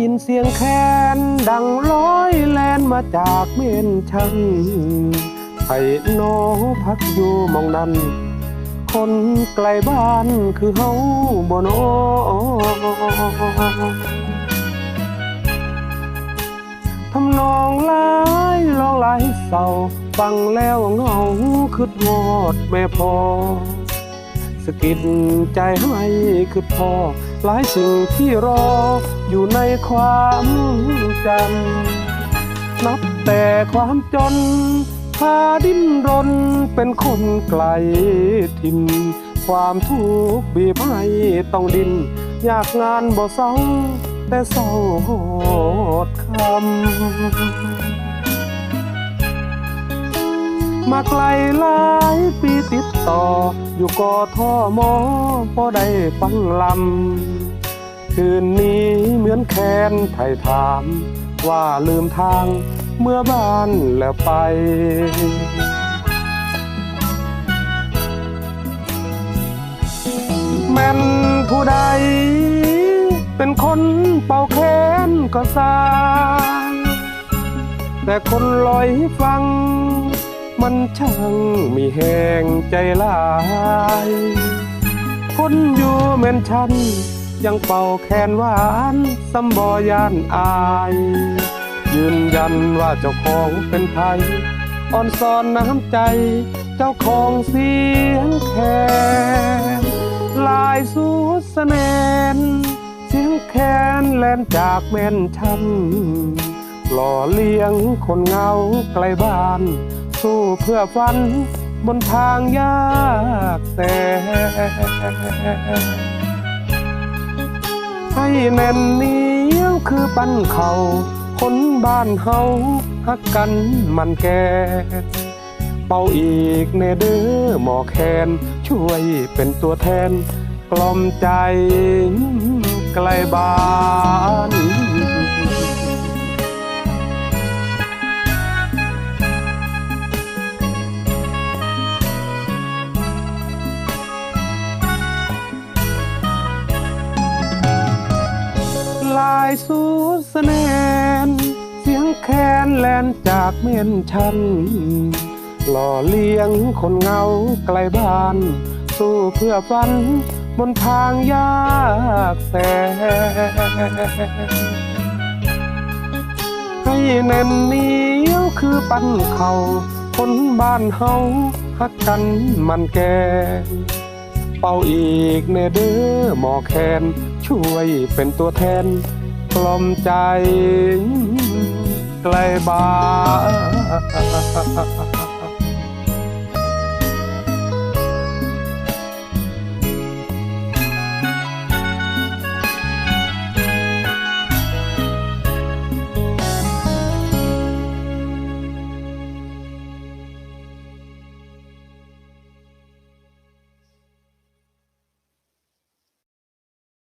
ยินเสียงแคนดังร้อยแลนมาจากเมนชันให้โนพักอยู่มองนั้น คนไกลบ้านคือเฮาบ่โนทำนองลายลองลายเศร้าฟังแล้วเงาคืดฮอดแม่พอะกิดใจให้คือพอ หลายสิ่งที่รออยู่ในความจำนับแต่ความจน พาดิ้นรนเป็นคนไกลถิ่นความทุกข์บีบให้ต้องดิน อยากงานบ่เศร้าแต่เศร้าโหดคำ มาไกลหลายปีติดต่อ อยู่กอท่อมอพอได้ฟังลำ คืนนี้เหมือนแคนไถ่ถาม ว่าลืมทางเมื่อบ้านแล้วไปแม่นผู้ใด เป็นคนเป่าแคนก็สร้างแต่คนลอยฟัง มันช่างมีแหงใจลาย คนอยู่เหมือนฉัน ยังเป่าแคนหวานสำบอยานอาย ยืนยันว่าเจ้าของเป็นไทยอ่อนซอนน้ำใจ เจ้าของเสียงแคนลายสูดเสน่ห์เสียงแคนแลนจากแม่นชันหล่อเลี้ยงคนเงาไกลบ้าน สู้เพื่อฝันบนทางยากแต่ให้แน่นเหนียวคือปั้นเขาคนบ้านเฮาฮักกันมันแก่เป่าอีกเนเด้อหมอแคนช่วยเป็นตัวแทน กล่อมใจไกลบ้าน ลายสูดเสน่ห์เสียงแคนแลนจากเมียนชัน หล่อเลี้ยงคนเงาไกลบ้าน สู้เพื่อฝันบนทางยากแสนให้แน่นเหนียวคือปั้นเขาคนบ้านเฮาฮักกันมันแก่ เป่าอีกเนเด้อหมอแคนช่วยเป็นตัวแทน กล่อมใจไกลบ้าน